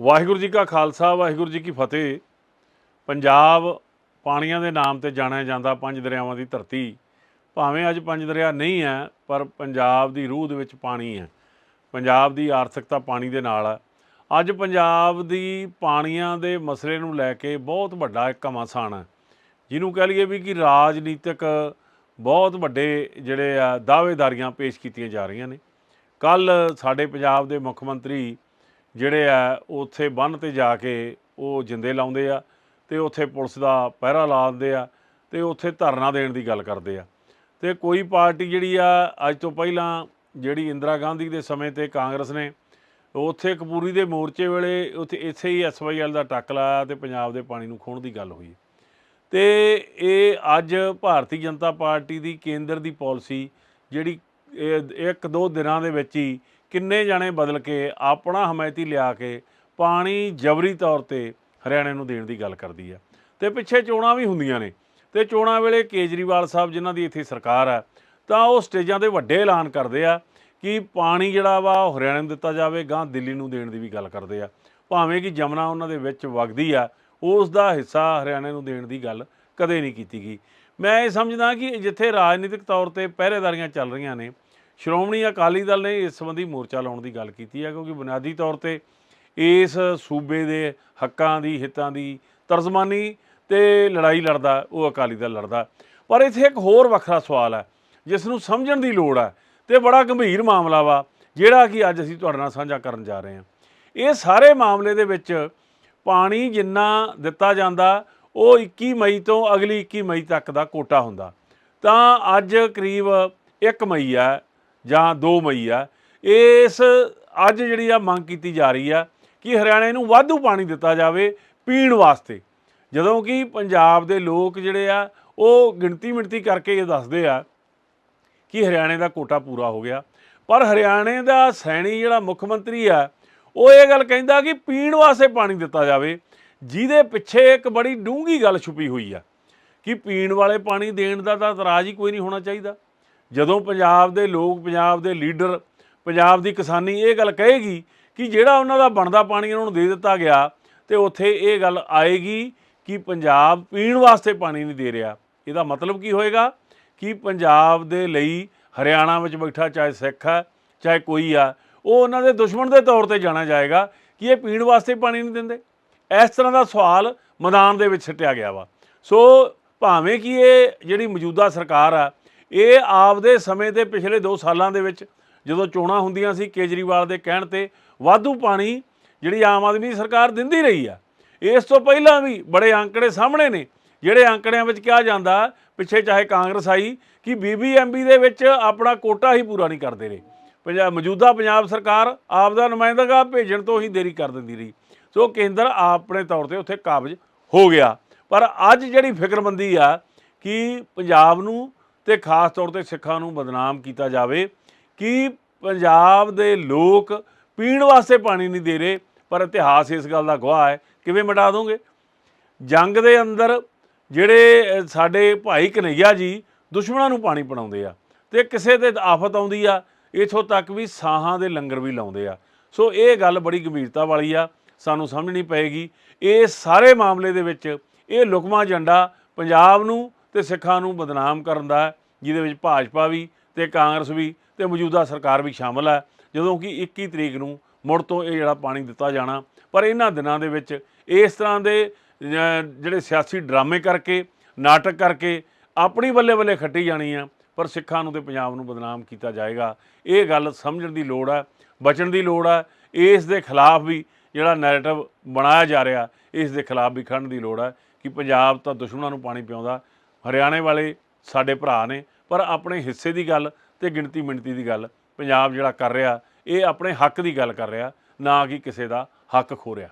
ਵਾਹਿਗੁਰੂ ਜੀ ਕਾ ਖਾਲਸਾ, ਵਾਹਿਗੁਰੂ ਜੀ ਕੀ ਫਤਿਹ। ਪੰਜਾਬ ਪਾਣੀਆਂ ਦੇ ਨਾਮ ਤੇ ਜਾਣਿਆ ਜਾਂਦਾ ਪੰਜ ਦਰਿਆਵਾਂ ਦੀ ਧਰਤੀ। ਭਾਵੇਂ ਅੱਜ ਪੰਜ ਦਰਿਆ ਨਹੀਂ ਹੈ, ਪਰ ਪੰਜਾਬ ਦੀ ਰੂਹ ਦੇ ਵਿੱਚ ਪਾਣੀ ਹੈ। ਪੰਜਾਬ ਦੀ ਆਰਥਿਕਤਾ ਪਾਣੀ ਦੇ ਨਾਲ ਹੈ। ਅੱਜ ਪੰਜਾਬ ਦੀ ਪਾਣੀਆਂ ਦੇ ਮਸਲੇ ਨੂੰ ਲੈ ਕੇ ਬਹੁਤ ਵੱਡਾ ਇੱਕ ਘਮਾਸਾਨ ਹੈ। ਜਿਹਨੂੰ ਕਹਿ ਲਈਏ ਵੀ ਕਿ ਰਾਜਨੀਤਿਕ ਬਹੁਤ ਵੱਡੇ ਜਿਹੜੇ ਆ ਦਾਅਵੇਦਾਰੀਆਂ ਪੇਸ਼ ਕੀਤੀਆਂ ਜਾ ਰਹੀਆਂ ਨੇ। ਕੱਲ ਸਾਡੇ ਪੰਜਾਬ ਦੇ ਮੁੱਖ ਮੰਤਰੀ ਜਿਹੜੇ ਆ, ਉੱਥੇ ਬੰਨ ਤੇ ਜਾ ਕੇ ਉਹ ਜਿੰਦੇ ਲਾਉਂਦੇ ਆ ਤੇ ਉੱਥੇ ਪੁਲਿਸ ਦਾ ਪਹਿਰਾ ਲਾ ਦਿੰਦੇ ਆ ਤੇ ਉੱਥੇ ਧਰਨਾ ਦੇਣ ਦੀ ਗੱਲ ਕਰਦੇ ਆ। ਤੇ ਕੋਈ ਪਾਰਟੀ ਜਿਹੜੀ ਆ, ਅੱਜ ਤੋਂ ਪਹਿਲਾਂ ਜਿਹੜੀ ਇੰਦਰਾ ਗਾਂਧੀ ਦੇ ਸਮੇਂ ਤੇ ਕਾਂਗਰਸ ਨੇ, ਉੱਥੇ ਕਪੂਰੀ ਦੇ ਮੋਰਚੇ ਵੇਲੇ ਉੱਥੇ ਇੱਥੇ ਹੀ ਐਸਵਾਈਐਲ ਦਾ ਟੱਕ ਲਾਇਆ ਤੇ ਪੰਜਾਬ ਦੇ ਪਾਣੀ ਨੂੰ ਖੋਣ ਦੀ ਗੱਲ ਹੋਈ। ਤੇ ਇਹ ਅੱਜ ਭਾਰਤੀ ਜਨਤਾ ਪਾਰਟੀ ਦੀ ਕੇਂਦਰ ਦੀ ਪਾਲਿਸੀ ਜਿਹੜੀ ਇੱਕ ਦੋ ਦਿਨਾਂ ਦੇ ਵਿੱਚ ਹੀ ਕਿੰਨੇ ਜਾਣੇ ਬਦਲ ਕੇ ਆਪਣਾ ਹਮਾਇਤੀ ਲਿਆ ਕੇ ਪਾਣੀ ਜਬਰੀ ਤੌਰ ਤੇ ਹਰਿਆਣੇ ਨੂੰ ਦੇਣ ਦੀ ਗੱਲ ਕਰਦੀ ਆ ਤੇ ਪਿੱਛੇ ਚੋਣਾਂ ਵੀ ਹੁੰਦੀਆਂ ਨੇ। ਤੇ ਚੋਣਾਂ ਵੇਲੇ ਕੇਜਰੀਵਾਲ ਸਾਹਿਬ ਜਿਨ੍ਹਾਂ ਦੀ ਇੱਥੇ ਸਰਕਾਰ ਆ ਤਾਂ ਉਹ ਸਟੇਜਾਂ ਤੇ ਵੱਡੇ ਐਲਾਨ ਕਰਦੇ ਆ ਕਿ ਪਾਣੀ ਜਿਹੜਾ ਵਾ ਉਹ ਹਰਿਆਣੇ ਨੂੰ ਦਿੱਤਾ ਜਾਵੇ ਗਾਂ ਦਿੱਲੀ ਨੂੰ ਦੇਣ ਦੀ ਵੀ ਗੱਲ ਕਰਦੇ ਆ। ਭਾਵੇਂ ਕਿ ਜਮਨਾ ਉਹਨਾਂ ਦੇ ਵਿੱਚ ਵਗਦੀ ਆ, ਉਸ ਦਾ ਹਿੱਸਾ ਹਰਿਆਣੇ ਨੂੰ ਦੇਣ ਦੀ ਗੱਲ ਕਦੇ ਨਹੀਂ ਕੀਤੀ ਗਈ। ਮੈਂ ਇਹ ਸਮਝਦਾ ਕਿ ਜਿੱਥੇ ਰਾਜਨੀਤਿਕ ਤੌਰ ਤੇ ਪਹਿਰੇਦਾਰੀਆਂ ਚੱਲ ਰਹੀਆਂ ਨੇ ਸ਼੍ਰੋਮਣੀ ਅਕਾਲੀ ਦਲ ਨੇ ਇਸ ਸੰਬੰਧੀ ਮੋਰਚਾ ਲਾਉਣ ਦੀ ਗੱਲ ਕੀਤੀ ਹੈ ਕਿਉਂਕਿ ਬੁਨਿਆਦੀ ਤੌਰ ਤੇ ਇਸ ਸੂਬੇ ਦੇ ਹੱਕਾਂ ਦੀ, ਹਿੱਤਾਂ ਦੀ ਤਰਜਮਾਨੀ ਤੇ ਲੜਾਈ ਲੜਦਾ, ਉਹ ਅਕਾਲੀ ਦਲ ਲੜਦਾ। ਪਰ ਇੱਥੇ ਇੱਕ ਹੋਰ ਵੱਖਰਾ ਸਵਾਲ ਹੈ, ਜਿਸ ਨੂੰ ਸਮਝਣ ਦੀ ਲੋੜ ਹੈ ਤੇ ਬੜਾ ਗੰਭੀਰ ਮਾਮਲਾ ਵਾ, ਜਿਹੜਾ ਕਿ ਅੱਜ ਅਸੀਂ ਤੁਹਾਡੇ ਨਾਲ ਸਾਂਝਾ ਕਰਨ ਜਾ ਰਹੇ ਹਾਂ। ਇਹ ਸਾਰੇ ਮਾਮਲੇ ਦੇ ਵਿੱਚ ਪਾਣੀ ਜਿੰਨਾ ਦਿੱਤਾ ਜਾਂਦਾ, ਉਹ 21 ਮਈ ਤੋਂ ਅਗਲੀ 21 ਮਈ ਤੱਕ ਦਾ ਕੋਟਾ ਹੁੰਦਾ। ਤਾਂ ਅੱਜ ਕਰੀਬ 1 ਮਈ ਆ ਜਾਂ 2 ਮਈ ਆ, ਇਸ ਅੱਜ ਜਿਹੜੀ ਆ ਮੰਗ ਕੀਤੀ ਜਾ ਰਹੀ ਆ ਕਿ ਹਰਿਆਣੇ ਨੂੰ ਵਾਧੂ ਪਾਣੀ ਦਿੱਤਾ ਜਾਵੇ ਪੀਣ ਵਾਸਤੇ। ਜਦੋਂ ਕਿ ਪੰਜਾਬ ਦੇ ਲੋਕ ਜਿਹੜੇ ਆ, ਉਹ ਗਿਣਤੀ ਮਿਣਤੀ ਕਰਕੇ ਇਹ ਦੱਸਦੇ ਆ ਕਿ ਹਰਿਆਣੇ ਦਾ ਕੋਟਾ ਪੂਰਾ ਹੋ ਗਿਆ। ਪਰ ਹਰਿਆਣੇ ਦਾ ਸੈਣੀ ਜਿਹੜਾ ਮੁੱਖ ਮੰਤਰੀ ਆ, ਉਹ ਇਹ ਗੱਲ ਕਹਿੰਦਾ ਕਿ ਪੀਣ ਵਾਸਤੇ ਪਾਣੀ ਦਿੱਤਾ ਜਾਵੇ, ਜਿਹਦੇ ਪਿੱਛੇ ਇੱਕ ਬੜੀ ਡੂੰਘੀ ਗੱਲ ਛੁਪੀ ਹੋਈ ਆ ਕਿ ਪੀਣ ਵਾਲੇ ਪਾਣੀ ਦੇਣ ਦਾ ਤਾਂ ਇਤਰਾਜ਼ ਹੀ ਕੋਈ ਨਹੀਂ ਹੋਣਾ ਚਾਹੀਦਾ। ਜਦੋਂ ਪੰਜਾਬ ਦੇ ਲੋਕ, ਪੰਜਾਬ ਦੇ ਲੀਡਰ, ਪੰਜਾਬ ਦੀ ਕਿਸਾਨੀ ਇਹ ਗੱਲ ਕਹੇਗੀ ਕਿ ਜਿਹੜਾ ਉਹਨਾਂ ਦਾ ਬਣਦਾ ਪਾਣੀ ਉਹਨਾਂ ਨੂੰ ਦੇ ਦਿੱਤਾ ਗਿਆ ਤੇ ਉੱਥੇ ਇਹ ਗੱਲ ਆਏਗੀ ਕਿ ਪੰਜਾਬ ਪੀਣ ਵਾਸਤੇ ਪਾਣੀ ਨਹੀਂ ਦੇ ਰਿਹਾ। ਇਹਦਾ ਮਤਲਬ ਕੀ ਹੋਏਗਾ ਕਿ ਪੰਜਾਬ ਦੇ ਲਈ ਹਰਿਆਣਾ ਵਿੱਚ ਬੈਠਾ ਚਾਹੇ ਸਿੱਖ ਹੈ, ਚਾਹੇ ਕੋਈ ਆ, ਉਹ ਉਹਨਾਂ ਦੇ ਦੁਸ਼ਮਣ ਦੇ ਤੌਰ ਤੇ ਜਾਣਾ ਜਾਏਗਾ ਕਿ ਇਹ ਪੀਣ ਵਾਸਤੇ ਪਾਣੀ ਨਹੀਂ ਦਿੰਦੇ। ਇਸ ਤਰ੍ਹਾਂ ਦਾ ਸਵਾਲ ਮੈਦਾਨ ਦੇ ਵਿੱਚ ਸਿੱਟਿਆ ਗਿਆ ਵਾ। ਸੋ ਭਾਵੇਂ ਕਿ ਇਹ ਜਿਹੜੀ ਮੌਜੂਦਾ ਸਰਕਾਰ ਆ ਇਹ ਆਪਦੇ ਸਮੇਂ ਤੇ ਪਿਛਲੇ 2 ਸਾਲਾਂ ਦੇ ਵਿੱਚ ਜਦੋਂ ਚੋਣਾਂ ਹੁੰਦੀਆਂ ਸੀ ਕੇਜਰੀਵਾਲ ਦੇ ਕਹਿਣ ਤੇ ਵਾਧੂ ਪਾਣੀ ਜਿਹੜੀ ਆਮ ਆਦਮੀ ਸਰਕਾਰ ਦਿੰਦੀ ਰਹੀ ਆ, ਇਸ ਤੋਂ ਪਹਿਲਾਂ ਵੀ ਬੜੇ ਅੰਕੜੇ ਸਾਹਮਣੇ ਨੇ, ਜਿਹੜੇ ਅੰਕੜਿਆਂ ਵਿੱਚ ਕਿਹਾ ਜਾਂਦਾ ਪਿੱਛੇ ਚਾਹੇ ਕਾਂਗਰਸ ਆਈ ਕਿ ਬੀਬੀਐਮਬੀ ਦੇ ਵਿੱਚ ਆਪਣਾ ਕੋਟਾ ਹੀ ਪੂਰਾ ਨਹੀਂ ਕਰਦੇ ਰਹੇ। ਪੰਜਾਬ ਮੌਜੂਦਾ ਪੰਜਾਬ ਸਰਕਾਰ ਆਪ ਦਾ ਨੁਮਾਇੰਦਗਾ ਭੇਜਣ ਤੋਂ ਹੀ ਦੇਰੀ ਕਰ ਦਿੰਦੀ ਰਹੀ। ਸੋ ਕੇਂਦਰ ਆਪਣੇ ਤੌਰ ਤੇ ਉੱਥੇ ਕਾਬਜ ਹੋ ਗਿਆ। ਪਰ ਅੱਜ ਜਿਹੜੀ ਫਿਕਰਮੰਦੀ ਆ ਕਿ ਪੰਜਾਬ ਨੂੰ ਤੇ ਖਾਸ ਤੌਰ ਤੇ ਸਿੱਖਾਂ ਨੂੰ ਬਦਨਾਮ ਕੀਤਾ ਜਾਵੇ ਕਿ ਪੰਜਾਬ ਦੇ ਲੋਕ ਪੀਣ ਵਾਸਤੇ ਪਾਣੀ ਨਹੀਂ ਦੇ ਰਹੇ, ਪਰ ਇਤਿਹਾਸ ਇਸ ਗੱਲ ਦਾ ਗਵਾਹ ਹੈ। ਕਿਵੇਂ ਮਿਟਾ ਦੋਗੇ? ਜੰਗ ਦੇ ਅੰਦਰ ਜਿਹੜੇ ਸਾਡੇ ਭਾਈ ਕਨਈਆ ਜੀ ਦੁਸ਼ਮਣਾਂ ਨੂੰ ਪਾਣੀ ਪਿਲਾਉਂਦੇ ਆ ਤੇ ਕਿਸੇ ਤੇ ਆਫਤ ਆਉਂਦੀ ਆ, ਇਥੋਂ ਤੱਕ ਵੀ ਸਾਹਾਂ ਦੇ ਲੰਗਰ ਵੀ ਲਾਉਂਦੇ ਆ। ਸੋ ਇਹ ਗੱਲ ਬੜੀ ਗੰਭੀਰਤਾ ਵਾਲੀ ਆ, ਸਾਨੂੰ ਸਮਝਣੀ ਪਏਗੀ। ਇਹ ਸਾਰੇ ਮਾਮਲੇ ਦੇ ਵਿੱਚ ਇਹ ਲੁਕਮਾ ਏਜੰਡਾ ਪੰਜਾਬ ਨੂੰ ਤੇ ਸਿੱਖਾਂ ਨੂੰ ਬਦਨਾਮ ਕਰਨ ਦਾ ਜਿਹਦੇ ਵਿੱਚ ਭਾਜਪਾ ਵੀ ਤੇ ਕਾਂਗਰਸ ਵੀ ਤੇ ਮੌਜੂਦਾ ਸਰਕਾਰ ਵੀ ਸ਼ਾਮਲ ਹੈ। ਜਦੋਂ ਕਿ 21 ਤਰੀਕ ਨੂੰ ਮੁੜ ਤੋਂ ਇਹ ਜਿਹੜਾ ਪਾਣੀ ਦਿੱਤਾ ਜਾਣਾ, ਪਰ ਇਹਨਾਂ ਦਿਨਾਂ ਦੇ ਵਿੱਚ ਇਸ ਤਰ੍ਹਾਂ ਦੇ ਜਿਹੜੇ ਸਿਆਸੀ ਡਰਾਮੇ ਕਰਕੇ, ਨਾਟਕ ਕਰਕੇ ਆਪਣੀ ਬੱਲੇ ਬੱਲੇ ਖੱਟੀ ਜਾਣੀ ਆ, ਪਰ ਸਿੱਖਾਂ ਨੂੰ ਤੇ ਪੰਜਾਬ ਨੂੰ ਬਦਨਾਮ ਕੀਤਾ ਜਾਏਗਾ। ਇਹ ਗੱਲ ਸਮਝਣ ਦੀ ਲੋੜ ਹੈ, ਬਚਣ ਦੀ ਲੋੜ ਹੈ, ਇਸ ਦੇ ਖਿਲਾਫ ਵੀ ਜਿਹੜਾ ਨੈਰੇਟਿਵ ਬਣਾਇਆ ਜਾ ਰਿਹਾ, ਇਸ ਦੇ ਖਿਲਾਫ ਵੀ ਖੜਨ ਦੀ ਲੋੜ ਹੈ ਕਿ ਪੰਜਾਬ ਤਾਂ ਦੁਸ਼ਮਣਾਂ ਨੂੰ ਪਾਣੀ ਪਿਆਉਂਦਾ ਹਰਿਆਣੇ ਵਾਲੇ ਸਾਡੇ ਭਰਾ ਨੇ, ਪਰ ਆਪਣੇ ਹਿੱਸੇ ਦੀ ਗੱਲ ਤੇ ਗਿਣਤੀ ਮਿਣਤੀ ਦੀ ਗੱਲ ਪੰਜਾਬ ਜਿਹੜਾ ਕਰ ਰਿਹਾ, ਇਹ ਆਪਣੇ ਹੱਕ ਦੀ ਗੱਲ ਕਰ ਰਿਹਾ, ਨਾ ਕਿ ਕਿਸੇ ਦਾ ਹੱਕ ਖੋ ਰਿਹਾ।